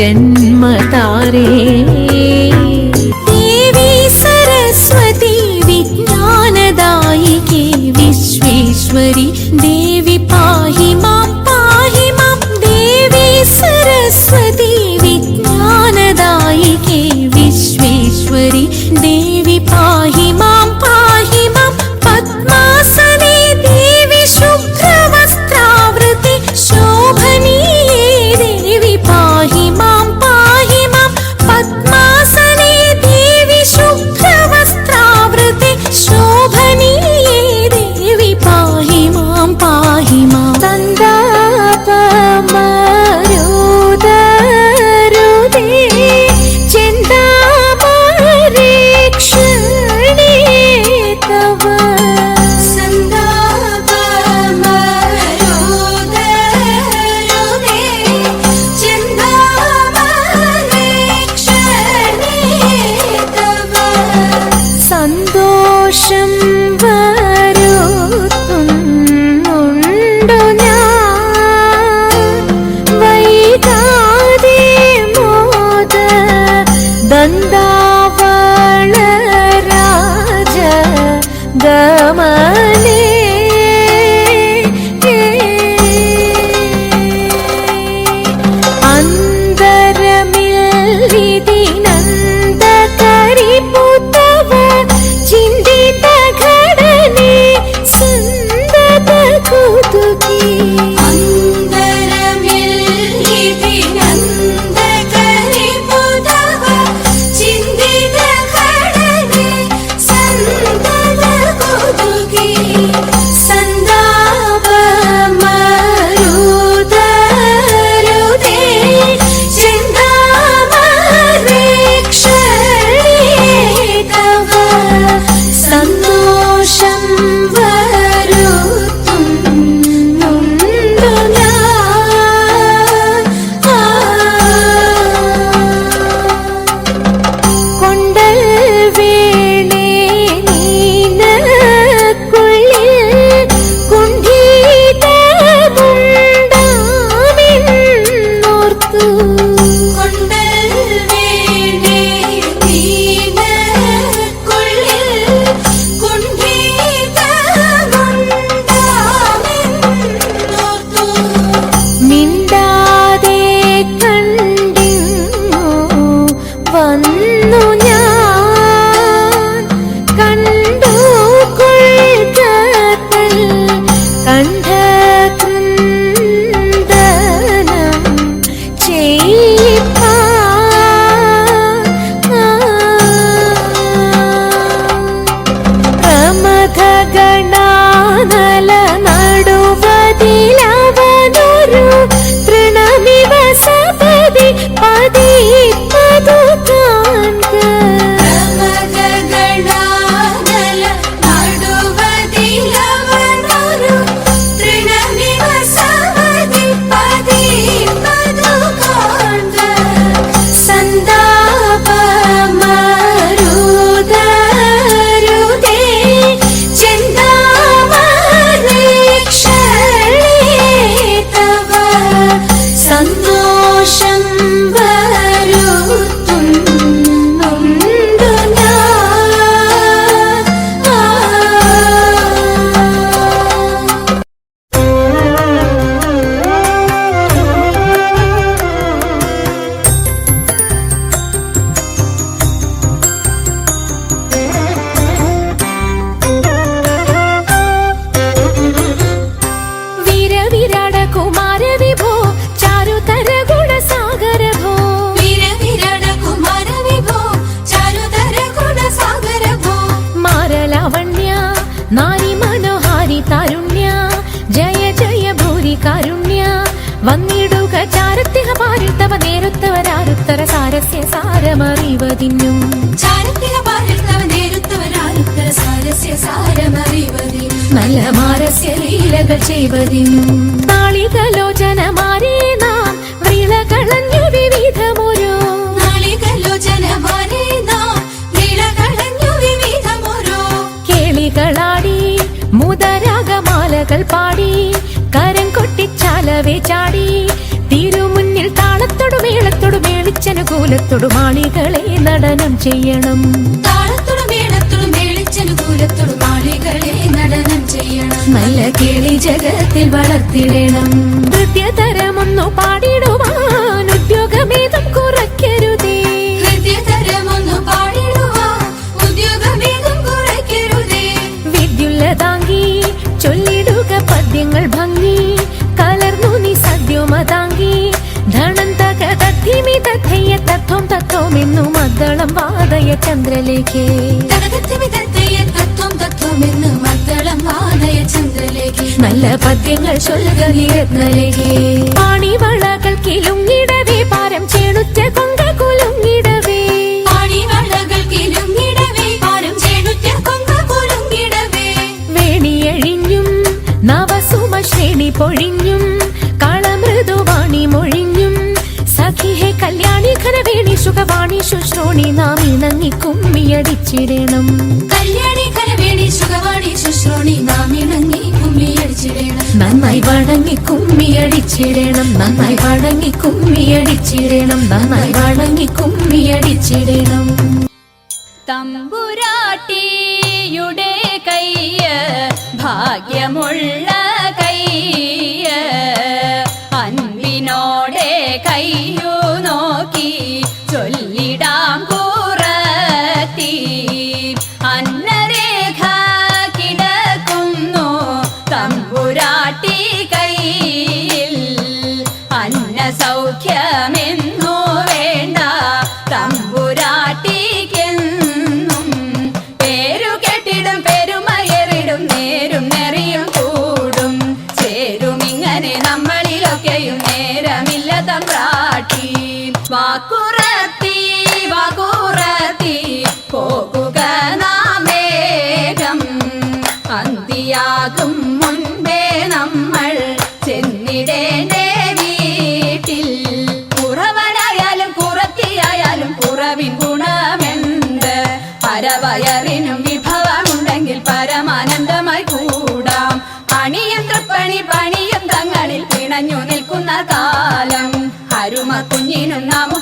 ജന്മതാരേ Russian പാലിർത്തവൻ നേരുത്തവനാലുത്തര സാരസ്യ സാരമറിവതി നല്ല മാരസ്യ ലീലകൾ ചെയ്വതിനും നാളികലോചനമാരെ നാം വിളകളഞ്ഞു വിവിധമൊരു. നാളികലോചനമാരെ നാം വിളകളഞ്ഞു വിവിധമൊരു. കേളികളാടി മുതരാഗമാലകൾ പാടി കരം കൊട്ടിച്ചാലവേ ചാടി താളത്തോടു മേളത്തോടു മേളിച്ചനുകൂലത്തോടു മാളികളെ നടനം ചെയ്യണം. താളത്തോടും മേളത്തോടും മേളിച്ചനുകൂലത്തോടും മാളികളെ നടനം ചെയ്യണം. നല്ല കേളി ജഗത്തിൽ വളർത്തിടണം. നൃത്യതരമൊന്നു പാടിടുവാൻ ചന്ദ്രലേഖേ. നല്ല പദ്യങ്ങൾ ചൊല്ലുക നിരത്നലേഖേ പാണിവളകൾ കിലുങ്ങിടവേ പാരം ചേണുറ്റ കൊങ്ക ശുശ്രോണി നാം ഇണങ്ങി കുമ്മിയടിച്ചിടണം കല്യാണി കരവേണി സുഖവാണി ശുശ്രോണി നാം ഇണങ്ങി കുമ്മിയടിച്ചിടണം നന്നായി വണങ്ങി കുമ്മിയടിച്ചിടണം നന്നായി വണങ്ങി കുമ്മിയടിച്ചിടണം നന്നായി വണങ്ങി കുമ്മിയടിച്ചിടണം തമ്പുരാട്ടിയുടെ കയ്യ ഭാഗ്യമുള്ള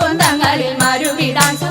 കുഞ്ഞിനും നമുക്കും